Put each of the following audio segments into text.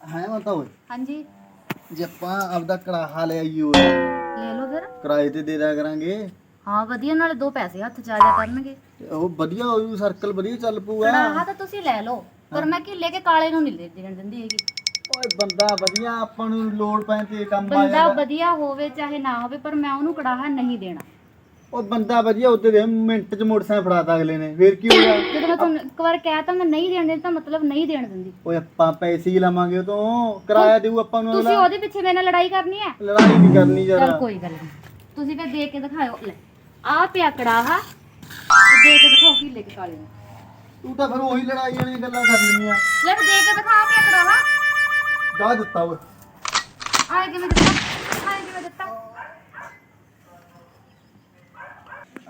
ਹੈ ਮਤਾ ਓਏ? ਹਾਂਜੀ। ਜੇ ਆਪਾਂ ਆਪਦਾ ਕੜਾਹਾ ਲੈ ਆਈਏ ਓਏ ਲੈ ਲਓ ਫਿਰ। ਕਿਰਾਏ ਤੇ ਦੇ ਦਿਆ ਕਰਾਂਗੇ। ਹਾਂ ਵਧੀਆ ਨਾਲੇ ਦੋ ਪੈਸੇ ਹੱਥ ਚ ਆ ਜਾ ਕਰਨਗੇ। ਤੇ ਉਹ ਵਧੀਆ ਹੋਊ ਸਰਕਲ ਵਧੀਆ ਚੱਲ ਪੂਗਾ ਕੜਾਹਾ ਤਾਂ ਤੁਸੀਂ ਲੈ ਲਓ ਪਰ ਮੈਂ ਕਿ ਲੈ ਕੇ ਕਾਲੇ ਨੂੰ ਨਹੀਂ ਦੇ ਦੇਣ ਦਿੰਦੀ ਹੈਗੀ। ਓਏ ਬੰਦਾ ਵਧੀਆ ਆਪਾਂ ਨੂੰ ਲੋੜ ਪੈਣ ਤੇ ਕੰਮ ਆ ਬੰਦਾ ਜਾਂਦਾ। ਵਧੀਆ ਹੋਵੇ ਚਾਹੇ ਨਾ ਹੋਵੇ ਪਰ ਮੈਂ ਉਹਨੂੰ ਕੜਾਹਾ ਨਹੀਂ ਦੇਣਾ। ਉਹ ਬੰਦਾ ਵਧੀਆ ਉੱਤੇ ਦੇ ਮਿੰਟ ਚ ਮੋਟਰਸਾਈਕਲ ਫੜਾਤਾ ਅਗਲੇ ਨੇ ਫੇਰ ਕੀ ਹੋਇਆ ਜਦੋਂ ਮੈਂ ਤੁਹਾਨੂੰ ਇੱਕ ਵਾਰ ਕਹਿ ਤਾ ਮੈਂ ਨਹੀਂ ਦੇਣ ਦਿੰਦੀ ਤਾਂ ਮਤਲਬ ਨਹੀਂ ਦੇਣ ਦਿੰਦੀ। ਓਏ ਆਪਾਂ ਪੈਸੇ ਹੀ ਲਵਾਂਗੇ ਉਹ ਤੋਂ ਕਿਰਾਇਆ ਦੇਊ ਆਪਾਂ ਨੂੰ ਤੁਸੀਂ ਅਗਲਾ। ਉਹਦੇ ਪਿੱਛੇ ਮੇਰੇ ਨਾਲ ਲੜਾਈ ਕਰਨੀ ਹੈ? ਲੜਾਈ ਨਹੀਂ ਕਰਨੀ ਚਲ ਜਰਾ ਕੋਈ ਗੱਲ ਨਹੀਂ। ਤੁਸੀਂ ਫਿਰ ਦੇਖ ਕੇ ਦਿਖਾਓ ਲੈ ਆ ਪਿਆ ਕੜਾਹਾ ਤੇ ਦੇਖ ਕੇ ਦਿਖਾਓ ਕੀ ਲੈ ਕੇ ਕਾਲੇ ਨੂੰ। ਤੂੰ ਤਾਂ ਫਿਰ ਉਹੀ ਲੜਾਈ ਵਾਲੀਆਂ ਗੱਲਾਂ ਕਰ ਲੈਂਦੀਆਂ ਲੈ ਫਿਰ ਦੇਖ ਕੇ ਦਿਖਾ ਪਿਆ ਕੜਾਹਾ। ਗਾ ਦਿੱਤਾ ਓਏ। ਆਏ ਕਿਵੇਂ ਦਿੱਤਾ? ਆਏ ਕਿਵੇਂ ਦਿੱਤਾ?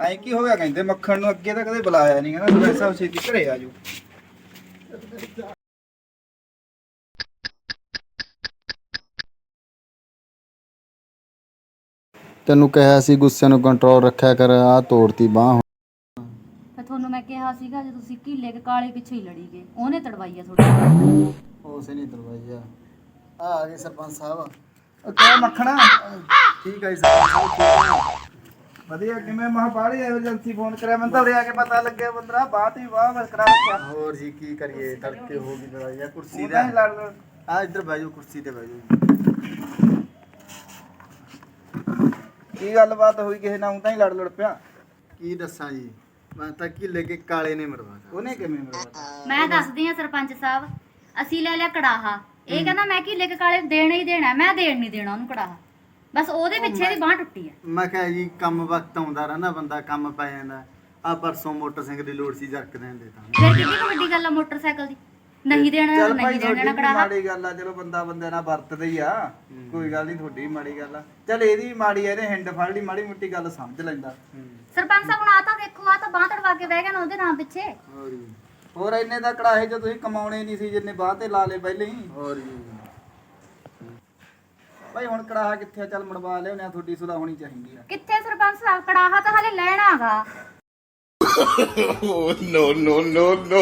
ਐ ਕੀ ਹੋ ਗਿਆ ਕਹਿੰਦੇ ਮੱਖਣ ਨੂੰ ਅੱਗੇ ਤਾਂ ਕਦੇ ਬੁਲਾਇਆ ਨਹੀਂ ਕਹਿੰਦਾ ਤੂੰ ਐਸਾ ਛੇਤੀ ਘਰੇ ਆ ਜਾਓ ਤੈਨੂੰ ਕਿਹਾ ਸੀ ਗੁੱਸੇ ਨੂੰ ਕੰਟਰੋਲ ਰੱਖਿਆ ਕਰ ਆ ਤੋੜਤੀ ਬਾਹ ਫਿਰ ਤੁਹਾਨੂੰ ਮੈਂ ਕਿਹਾ ਸੀਗਾ ਜੇ ਤੁਸੀਂ ਕੀਲੇ ਕੇ ਕਾਲੇ ਪਿੱਛੇ ਹੀ ਲੜੀ ਗਏ ਉਹਨੇ ਤੜਵਾਈ ਆ ਤੁਹਾਡੀ। ਉਸੇ ਨਹੀਂ ਦਰਵਾਜ਼ਾ ਆ। ਆ ਗਏ ਸਰਪੰਚ ਸਾਹਿਬ। ਉਹ ਕਿਆ ਮੱਖਣਾ? ਠੀਕ ਹੈ ਜੀ ਸਰਪੰਚ ਸਾਹਿਬ ਠੀਕ ਹੈ। ਵਧੀਆ ਕਿਵੇਂ ਮਹਾ ਐਮਰਜੈਂਸੀ ਫੋਨ ਕਰਿਆ? ਮੈਨੂੰ ਤਾਂ ਉਰੇ ਆ ਕੇ ਪਤਾ ਲੱਗਿਆ ਬੰਦਰਾ ਬਾਤ ਹੀ ਵਾਹ ਬਸ ਕਰਾ ਰੱਖਿਆ ਹੋਰ ਜੀ ਕੀ ਕਰੀਏ? ਤੜਕੇ ਹੋ ਗਈ ਲੜਾਈ ਆ ਕੁਰਸੀ ਦਾ ਲੜ ਲੜ ਆ ਇੱਧਰ ਬਹਿ ਜਾਓ ਕੁਰਸੀ ਤੇ ਬਹਿ ਜਾਓ। ਕੀ ਗੱਲਬਾਤ ਹੋਈ ਕਿਸੇ ਨਾਲ? ਤਾਂ ਹੀ ਲੜ ਲੜ ਪਿਆ। ਕੀ ਦੱਸਾਂ ਜੀ? ਮੈਂ ਤਾਂ ਕੀ ਲੈ ਕੇ ਕਾਲੇ ਨੇ ਮਰਵਾਤਾ ਉਹਨੇ ਕਿਵੇਂ ਮਰਵਾਤਾ ਮੈਂ ਦੱਸਦੀ ਆ ਸਰਪੰਚ ਸਾਹਿਬ ਅਸੀਂ ਲੈ ਲਿਆ ਕੜਾਹਾ। ਇਹ ਕਹਿੰਦਾ ਮੈਂ ਕੀਲੇ ਕੇ ਕਾਲੇ ਦੇਣਾ ਹੀ ਦੇਣਾ ਮੈਂ ਦੇਣ ਨਹੀਂ ਦੇਣਾ ਉਹਨੂੰ ਕੜਾਹਾ। ਬਸ ਉਹਦੇ ਪਿੱਛੇ ਦੀ ਬਾਹ ਟੁੱਟੀ ਆ। ਮੈਂ ਕਿਹਾ ਜੀ ਕੰਮ ਵਕਤ ਆਉਂਦਾ ਰਹਿੰਦਾ ਬੰਦਾ ਕੰਮ ਪੈ ਜਾਂਦਾ। ਆ ਪਰਸੋਂ ਮੋਟਰਸਾਈਕਲ ਦੀ ਲੋੜ ਸੀ ਜਰਕ ਦੇਣ ਦੇ ਤਾਂ। ਫਿਰ ਕਿੰਨੀ ਕੁ ਵੱਡੀ ਗੱਲ ਆ ਮੋਟਰਸਾਈਕਲ ਦੀ? ਨਹੀਂ ਦੇਣਾ ਚੱਲ ਭਾਈ ਨਹੀਂ ਤੁਹਾਡੀ ਦੇਣਾ ਕੜਾਹਾ ਮਾੜੀ ਗੱਲ ਆ ਚਲੋ ਬੰਦਾ ਬੰਦੇ ਨਾਲ ਵਰਤਦਾ ਹੀ ਆ। ਕੋਈ ਗੱਲ ਨਹੀਂ ਤੁਹਾਡੀ ਵੀ ਮਾੜੀ ਗੱਲ ਆ। ਚੱਲ ਇਹਦੀ ਵੀ ਮਾੜੀ ਆ ਇਹਨੇ ਹਿੰਡ ਫੜ ਲਈ ਮਾੜੀ ਮੁੱਟੀ ਗੱਲ ਸਮਝ ਲੈਂਦਾ। ਸਰਪੰਚ ਸਾਹਿਬ ਹੁਣ ਆ ਤਾਂ ਦੇਖੋ ਆ ਤਾਂ ਬਾਹ ਤੜਵਾ ਕੇ ਬਹਿ ਗਿਆ ਨਾ ਉਹਦੇ ਨਾਮ ਪਿੱਛੇ। ਹੋਰ ਜੀ। ਹੋਰ ਇੰਨੇ ਦਾ ਕੜਾਹੇ ਜੋ ਤੁਸੀਂ ਕਮਾਉਣੇ ਨਹੀਂ ਸੀ ਜਿੰਨੇ ਬਾਅਦ ਤੇ ਲਾ ਲਏ ਪਹਿਲੇ ਹੀ। ਹੋਰ ਜੀ। ਭਾਈ ਹੁਣ ਕੜਾਹਾ ਕਿੱਥੇ ਆ? ਚੱਲ ਮੜਵਾ ਲਿਆਉਣੇ ਆ ਤੁਹਾਡੀ ਸੁਲਾ ਹੋਣੀ ਚਾਹੀਦੀ ਆ। ਕਿੱਥੇ ਸਰਪੰਚ ਸਾਹਿਬ? ਕੜਾਹਾ ਤਾਂ ਹਲੇ ਲੈਣਾਗਾ no, no, no, no.